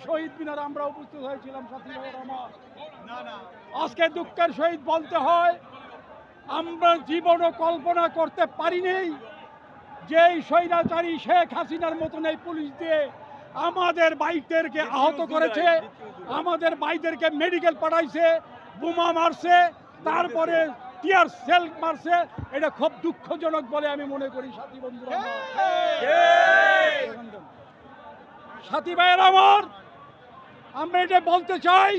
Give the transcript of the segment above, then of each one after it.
শহীদ মিনার আমরা উপস্থিত হয়েছিলাম সাথী আমার আজকে দুঃখের সহিত বলতে হয় আমরা জীবনও কল্পনা করতে পারিনি যে স্বৈরাচারী শেখ হাসিনার মতন এই পুলিশ দিয়ে আমাদের বাইকদেরকে আহত করেছে আমাদের বাইকদেরকে মেডিকেল পাঠাইছে বোমা মারছে তারপরে টিয়ার সেল মারছে এটা খুব দুঃখজনক বলে আমি মনে করি সাথী বন্ধুরা। সাথী ভাইয়ের আমার আমরা এটা বলতে চাই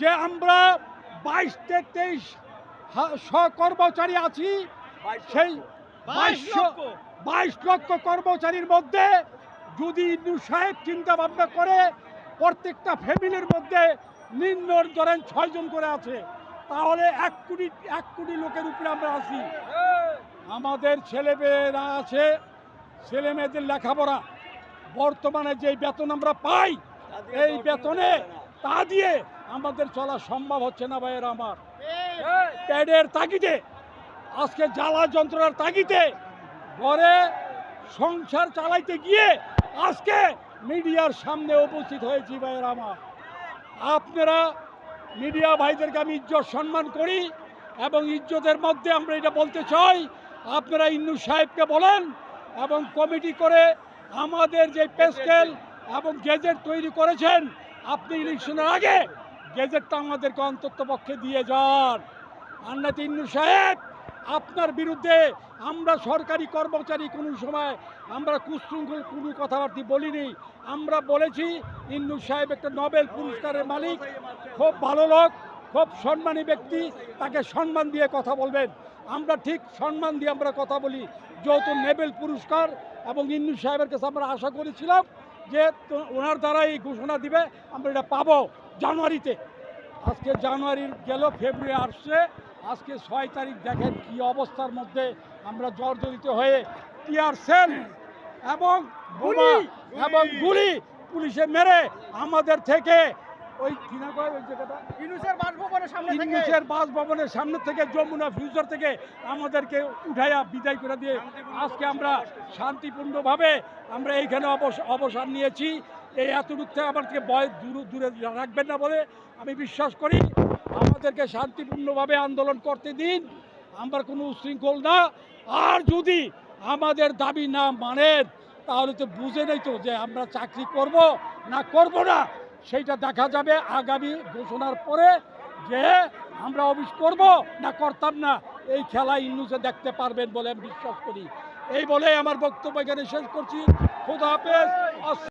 যে আমরা বাইশ থেকে তেইশ কর্মচারী আছি। সেই বাইশ বাইশ লক্ষ। কর্মচারীর মধ্যে যদি ইন্দু সাহেব চিন্তা ভাবনা করে প্রত্যেকটা ফ্যামিলির মধ্যে নিম্ন ধরেন ছয়জন করে আছে তাহলে এক কোটি এক কোটি লোকের উপরে আমরা আছি। আমাদের ছেলেমেয়েরা আছে ছেলে মেয়েদের লেখাপড়া। বর্তমানে যে বেতন আমরা পাই এই বেতনে তা দিয়ে আমাদের চলা সম্ভব হচ্ছে না ভাইয়ের আমার। প্যাডের তাগিদে, আজকে জ্বালা যন্ত্রণার তাগিদে ঘরে সংসার চালাইতে গিয়ে আজকে মিডিয়ার সামনে উপস্থিত হয়েছি ভাইয়ের আমার। আপনারা মিডিয়া ভাইদেরকে আমি ইজ্জত সম্মান করি এবং ইজ্জতের মধ্যে আমরা এটা বলতে চাই, আপনারা ইন্নু সাহেবকে বলেন এবং কমিটি করে আমাদের যে পেস্কেল এবং গেজেট তৈরি করেছেন। আপনি ইলেকশনের আগে গেজেটটা আমাদেরকে অন্তত পক্ষে দিয়ে যান। আন্নাত ইন্নু সাহেব আপনার বিরুদ্ধে আমরা সরকারি কর্মচারী কোনো সময় আমরা কুশৃঙ্খল কোনো কথাবার্তা বলিনি। আমরা বলেছি ইন্নু সাহেব একটা নোবেল পুরস্কারের মালিক, খুব ভালো লোক, খুব সম্মানী ব্যক্তি, তাকে সম্মান দিয়ে কথা বলবেন। আমরা ঠিক সম্মান দিয়ে আমরা কথা বলি যেহেতু নোবেল পুরস্কার এবং ইন্নু সাহেবের কাছে আমরা আশা করেছিলাম যে ওনার দ্বারা এই ঘোষণা দিবে আমরা এটা পাবো জানুয়ারিতে। আজকে জানুয়ারির গেল ফেব্রুয়ারি আসছে। আজকে ছয় তারিখ দেখেন কি অবস্থার মধ্যে আমরা জর্জরিত হয়ে টিয়ার সেল এবং গুলি! এবং গুলি পুলিশে মেরে আমাদের থেকে ওই কিনা ওই জায়গাটা ইউনুসের বাসভবনের সামনে থেকে। ইংলিশের বাসভবনের সামনে থেকে যমুনা ফিউচার থেকে আমাদেরকে উঠাইয়া বিদায় করে দিয়ে আজকে আমরা শান্তিপূর্ণভাবে আমরা এইখানে অবস- অবসান নিয়েছি। এই এতটুক থেকে আমাদেরকে ভয় দূরে দূরে রাখবেন না বলে আমি বিশ্বাস করি। আমাদেরকে শান্তিপূর্ণভাবে আন্দোলন করতে দিন। আমরা কোনো উশৃঙ্খল না। আর যদি আমাদের দাবি না মানেন তাহলে তো বুঝে নেই তো যে আমরা চাকরি করব না করব না। সেইটা দেখা যাবে আগামী ঘোষণার পরে যে আমরা অফিস করব না করতাম না। এই খেলা ইন্নুসে দেখতে পারবেন বলে আমি বিশ্বাস করি। এই বলে আমার বক্তব্য এখানে শেষ করছি। খুদা হাফেজ।